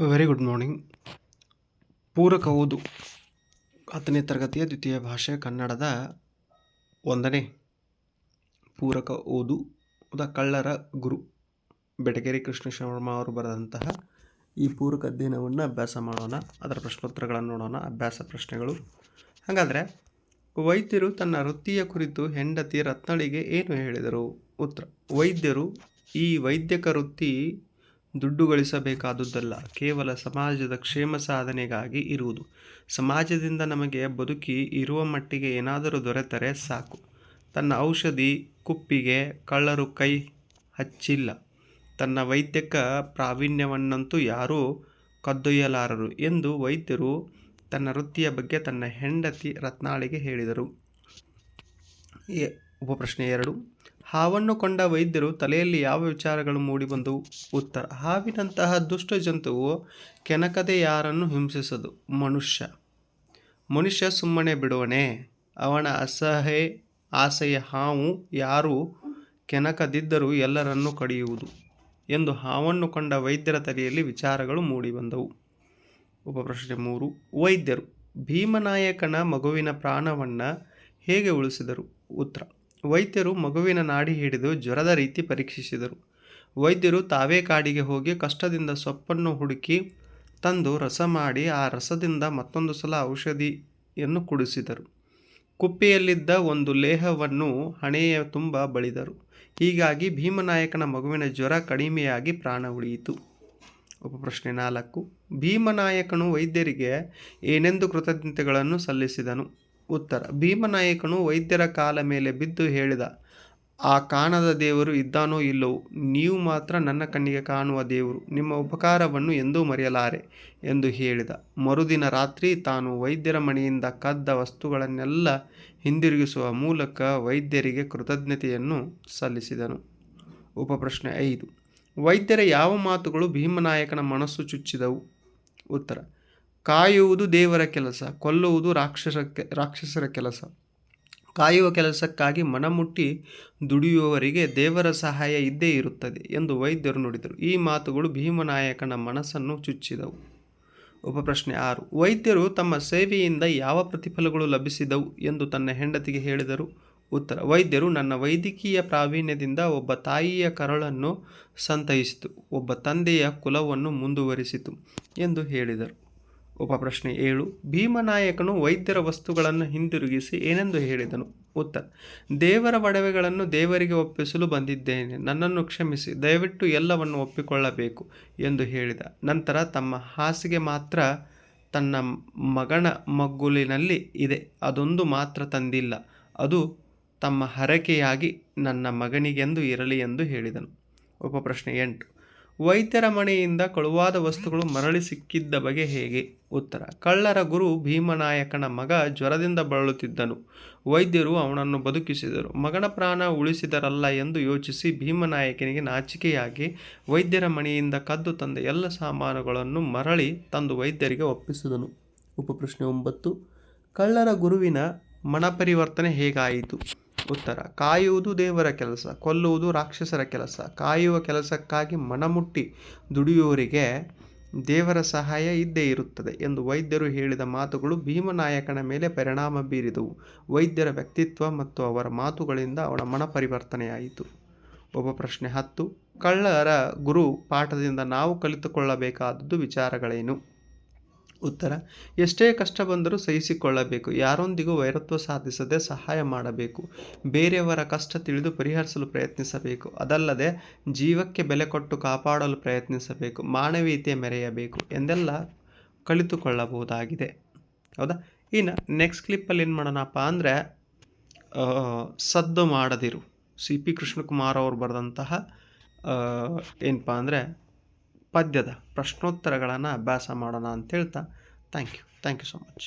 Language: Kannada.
ವೆರಿ ಗುಡ್ ಮಾರ್ನಿಂಗ್ ಪೂರಕ ಓದು ಹತ್ತನೇ ತರಗತಿಯ ದ್ವಿತೀಯ ಭಾಷೆ ಕನ್ನಡದ ಒಂದನೇ ಪೂರಕ ಓದು. ದ ಕಳ್ಳರ ಗುರು ಬೆಟಗೇರಿ ಕೃಷ್ಣ ಶರ್ಮ ಅವರು ಬರೆದಂತಹ ಈ ಪೂರಕ ಅಧ್ಯಯನವನ್ನು ಅಭ್ಯಾಸ ಮಾಡೋಣ, ಅದರ ಪ್ರಶ್ನೋತ್ತರಗಳನ್ನು ನೋಡೋಣ, ಅಭ್ಯಾಸ ಪ್ರಶ್ನೆಗಳು. ಹಾಗಾದರೆ ವೈದ್ಯರು ತನ್ನ ವೃತ್ತಿಯ ಕುರಿತು ಹೆಂಡತಿ ರತ್ನಳಿಗೆ ಏನು ಹೇಳಿದರು? ಉತ್ತರ, ವೈದ್ಯರು ಈ ವೈದ್ಯಕ ವೃತ್ತಿ ದುಡ್ಡು ಗಳಿಸಬೇಕಾದುದಲ್ಲ, ಕೇವಲ ಸಮಾಜದ ಕ್ಷೇಮ ಸಾಧನೆಗಾಗಿ ಇರುವುದು. ಸಮಾಜದಿಂದ ನಮಗೆ ಬದುಕಿ ಇರುವ ಮಟ್ಟಿಗೆ ಏನಾದರೂ ದೊರೆತರೆ ಸಾಕು. ತನ್ನ ಔಷಧಿ, ಕುಪ್ಪಿಗೆ ಕಳ್ಳರು ಕೈ ಹಚ್ಚಿಲ್ಲ. ತನ್ನ ವೈದ್ಯಕ ಪ್ರಾವೀಣ್ಯವನ್ನಂತೂ ಯಾರೂ ಕದ್ದೊಯ್ಯಲಾರರು ಎಂದು ವೈದ್ಯರು ತನ್ನ ವೃತ್ತಿಯ ಬಗ್ಗೆ ತನ್ನ ಹೆಂಡತಿ ರತ್ನಾಳಿಗೆ ಹೇಳಿದರು. ಉಪಪ್ರಶ್ನೆ ಎರಡು. ಹಾವನ್ನು ಕೊಂಡ ವೈದ್ಯರು ತಲೆಯಲ್ಲಿ ಯಾವ ವಿಚಾರಗಳು ಮೂಡಿಬಂದವು ಉತ್ತರ, ಹಾವಿನಂತಹ ದುಷ್ಟ ಜಂತುವು ಕೆನಕದೆ ಯಾರನ್ನು ಹಿಂಸಿಸದು? ಮನುಷ್ಯ. ಮನುಷ್ಯ ಸುಮ್ಮನೆ ಬಿಡುವನೆ? ಅವನ ಅಸಹೆ, ಆಸೆಯ ಹಾವು ಯಾರು ಕೆನಕದಿದ್ದರೂ ಎಲ್ಲರನ್ನೂ ಕಡಿಯುವುದು ಎಂದು ಹಾವನ್ನು ಕೊಂಡ ವೈದ್ಯರ ತಲೆಯಲ್ಲಿ ವಿಚಾರಗಳು ಮೂಡಿಬಂದವು. ಉಪಪ್ರಶ್ನೆ ಮೂರು, ವೈದ್ಯರು ಭೀಮನಾಯಕನ ಮಗುವಿನ ಪ್ರಾಣವನ್ನು ಹೇಗೆ ಉಳಿಸಿದರು? ಉತ್ತರ ವೈದ್ಯರು ಮಗುವಿನ ನಾಡಿ ಹಿಡಿದು ಜ್ವರದ ರೀತಿ ಪರೀಕ್ಷಿಸಿದರು. ವೈದ್ಯರು ತಾವೇ ಕಾಡಿಗೆ ಹೋಗಿ ಕಷ್ಟದಿಂದ ಸೊಪ್ಪನ್ನು ಹುಡುಕಿ ತಂದು ರಸ ಮಾಡಿ ಆ ರಸದಿಂದ ಮತ್ತೊಂದು ಸಲ ಔಷಧಿಯನ್ನು ಕುಡಿಸಿದರು. ಕುಪ್ಪೆಯಲ್ಲಿದ್ದ ಒಂದು ಲೇಹವನ್ನು ಹಣೆಯ ತುಂಬ ಬಳಿದರು. ಹೀಗಾಗಿ ಭೀಮನಾಯಕನ ಮಗುವಿನ ಜ್ವರ ಕಡಿಮೆಯಾಗಿ ಪ್ರಾಣ ಉಳಿಯಿತು. ಉಪಪ್ರಶ್ನೆ ನಾಲ್ಕು. ಭೀಮನಾಯಕನು ವೈದ್ಯರಿಗೆ ಏನೆಂದು ಕೃತಜ್ಞತೆಗಳನ್ನು ಸಲ್ಲಿಸಿದನು? ಉತ್ತರ. ಭೀಮನಾಯಕನು ವೈದ್ಯರ ಕಾಲ ಮೇಲೆ ಬಿದ್ದು ಹೇಳಿದ, ಆ ಕಾಣದ ದೇವರು ಇದ್ದಾನೋ ಇಲ್ಲವೋ? ನೀವು ಮಾತ್ರ ನನ್ನ ಕಣ್ಣಿಗೆ ಕಾಣುವ ದೇವರು. ನಿಮ್ಮ ಉಪಕಾರವನ್ನು ಎಂದೂ ಮರೆಯಲಾರೆ ಎಂದು ಹೇಳಿದ. ಮರುದಿನ ರಾತ್ರಿ ತಾನು ವೈದ್ಯರ ಮನೆಯಿಂದ ಕದ್ದ ವಸ್ತುಗಳನ್ನೆಲ್ಲ ಹಿಂದಿರುಗಿಸುವ ಮೂಲಕ ವೈದ್ಯರಿಗೆ ಕೃತಜ್ಞತೆಯನ್ನು ಸಲ್ಲಿಸಿದನು. ಉಪಪ್ರಶ್ನೆ ಐದು. ವೈದ್ಯರ ಯಾವ ಮಾತುಗಳು ಭೀಮನಾಯಕನ ಮನಸ್ಸು ಚುಚ್ಚಿದವು? ಉತ್ತರ. ಕಾಯುವುದು ದೇವರ ಕೆಲಸ, ಕೊಲ್ಲುವುದು ರಾಕ್ಷಸ ರಾಕ್ಷಸರ ಕೆಲಸ. ಕಾಯುವ ಕೆಲಸಕ್ಕಾಗಿ ಮನಮುಟ್ಟಿ ದುಡಿಯುವವರಿಗೆ ದೇವರ ಸಹಾಯ ಇದ್ದೇ ಇರುತ್ತದೆ ಎಂದು ವೈದ್ಯರು ನುಡಿದರು. ಈ ಮಾತುಗಳು ಭೀಮನಾಯಕನ ಮನಸ್ಸನ್ನು ಚುಚ್ಚಿದವು. ಉಪಪ್ರಶ್ನೆ ಆರು. ವೈದ್ಯರು ತಮ್ಮ ಸೇವೆಯಿಂದ ಯಾವ ಪ್ರತಿಫಲಗಳು ಲಭಿಸಿದವು ಎಂದು ತನ್ನ ಹೆಂಡತಿಗೆ ಹೇಳಿದರು. ಉತ್ತರ. ವೈದ್ಯರು, ನನ್ನ ವೈದ್ಯಕೀಯ ಪ್ರಾವೀಣ್ಯದಿಂದ ಒಬ್ಬ ತಾಯಿಯ ಕರಳನ್ನು ಸಂತೈಸಿತು. ಒಬ್ಬ ತಂದೆಯ ಕುಲವನ್ನು ಮುಂದುವರಿಸಿತು ಎಂದು ಹೇಳಿದರು. ಉಪಪ್ರಶ್ನೆ ಏಳು, ಭೀಮನಾಯಕನು ವೈದ್ಯರ ವಸ್ತುಗಳನ್ನು ಹಿಂದಿರುಗಿಸಿ ಏನೆಂದು ಹೇಳಿದನು? ಉತ್ತರ, ದೇವರ ಒಡವೆಗಳನ್ನು ದೇವರಿಗೆ ಒಪ್ಪಿಸಲು ಬಂದಿದ್ದೇನೆ. ನನ್ನನ್ನು ಕ್ಷಮಿಸಿ, ದಯವಿಟ್ಟು ಎಲ್ಲವನ್ನು ಒಪ್ಪಿಕೊಳ್ಳಬೇಕು ಎಂದು ಹೇಳಿದ. ನಂತರ ತಮ್ಮ ಹಾಸಿಗೆ ಮಾತ್ರ ತನ್ನ ಮಗನ ಮಗ್ಗುಲಿನಲ್ಲಿ ಇದೆ. ಅದೊಂದು ಮಾತ್ರ ತಂದಿಲ್ಲ. ಅದು ತಮ್ಮ ಹರಕೆಯಾಗಿ ನನ್ನ ಮಗನಿಗೆಂದು ಇರಲಿ ಎಂದು ಹೇಳಿದನು. ಉಪಪ್ರಶ್ನೆ ಎಂಟು ವೈದ್ಯರ ಮನೆಯಿಂದ ಕಳುವಾದ ವಸ್ತುಗಳು ಮರಳಿ ಸಿಕ್ಕಿದ್ದ ಬಗೆ ಹೇಗೆ? ಉತ್ತರ, ಕಳ್ಳರ ಗುರು ಭೀಮನಾಯಕನ ಮಗ ಜ್ವರದಿಂದ ಬಳಲುತ್ತಿದ್ದನು. ವೈದ್ಯರು ಅವನನ್ನು ಬದುಕಿಸಿದರು. ಮಗನ ಪ್ರಾಣ ಉಳಿಸಿದರಲ್ಲ ಎಂದು ಯೋಚಿಸಿ ಭೀಮನಾಯಕನಿಗೆ ನಾಚಿಕೆಯಾಗಿ ವೈದ್ಯರ ಮನೆಯಿಂದ ಕದ್ದು ತಂದ ಎಲ್ಲ ಸಾಮಾನುಗಳನ್ನು ಮರಳಿ ತಂದು ವೈದ್ಯರಿಗೆ ಒಪ್ಪಿಸಿದನು. ಉಪಪ್ರಶ್ನೆ ಒಂಬತ್ತು, ಕಳ್ಳರ ಗುರುವಿನ ಮನಪರಿವರ್ತನೆ ಹೇಗಾಯಿತು? ಉತ್ತರ, ಕಾಯುವುದು ದೇವರ ಕೆಲಸ, ಕೊಲ್ಲುವುದು ರಾಕ್ಷಸರ ಕೆಲಸ, ಕಾಯುವ ಕೆಲಸಕ್ಕಾಗಿ ಮನಮುಟ್ಟಿ ದುಡಿಯುವವರಿಗೆ ದೇವರ ಸಹಾಯ ಇದ್ದೇ ಇರುತ್ತದೆ ಎಂದು ವೈದ್ಯರು ಹೇಳಿದ ಮಾತುಗಳು ಭೀಮನಾಯಕನ ಮೇಲೆ ಪರಿಣಾಮ ಬೀರಿದವು. ವೈದ್ಯರ ವ್ಯಕ್ತಿತ್ವ ಮತ್ತು ಅವರ ಮಾತುಗಳಿಂದ ಅವನ ಮನ ಪರಿವರ್ತನೆಯಾಯಿತು. ಒಬ್ಬ ಪ್ರಶ್ನೆ ಹತ್ತು, ಕಳ್ಳರ ಗುರು ಪಾಠದಿಂದ ನಾವು ಕಲಿತುಕೊಳ್ಳಬೇಕಾದದ್ದು ವಿಚಾರಗಳೇನು? ಉತ್ತರ. ಎಷ್ಟೇ ಕಷ್ಟ ಬಂದರೂ ಸಹಿಸಿಕೊಳ್ಳಬೇಕು. ಯಾರೊಂದಿಗೂ ವೈರತ್ವ ಸಾಧಿಸದೆ ಸಹಾಯ ಮಾಡಬೇಕು. ಬೇರೆಯವರ ಕಷ್ಟ ತಿಳಿದು ಪರಿಹರಿಸಲು ಪ್ರಯತ್ನಿಸಬೇಕು. ಅದಲ್ಲದೆ ಜೀವಕ್ಕೆ ಬೆಲೆ ಕೊಟ್ಟು ಕಾಪಾಡಲು ಪ್ರಯತ್ನಿಸಬೇಕು. ಮಾನವೀಯತೆ ಮೆರೆಯಬೇಕು ಎಂದೆಲ್ಲ ಕಲಿತುಕೊಳ್ಳಬಹುದಾಗಿದೆ. ಹೌದಾ? ಇನ್ನು ನೆಕ್ಸ್ಟ್ ಕ್ಲಿಪ್ಪಲ್ಲಿ ಏನು ಮಾಡೋಣಪ್ಪ ಅಂದರೆ ಸದ್ದು ಮಾಡದಿರು. ಸಿ ಪಿ ಕೃಷ್ಣಕುಮಾರ್ ಅವರು ಬರೆದಂತಹ ಏನಪ್ಪ ಅಂದರೆ ಪದ್ಯದ ಪ್ರಶ್ನೋತ್ತರಗಳನ್ನು ಅಭ್ಯಾಸ ಮಾಡೋಣ ಅಂತ ಹೇಳ್ತಾ thank you thank you so much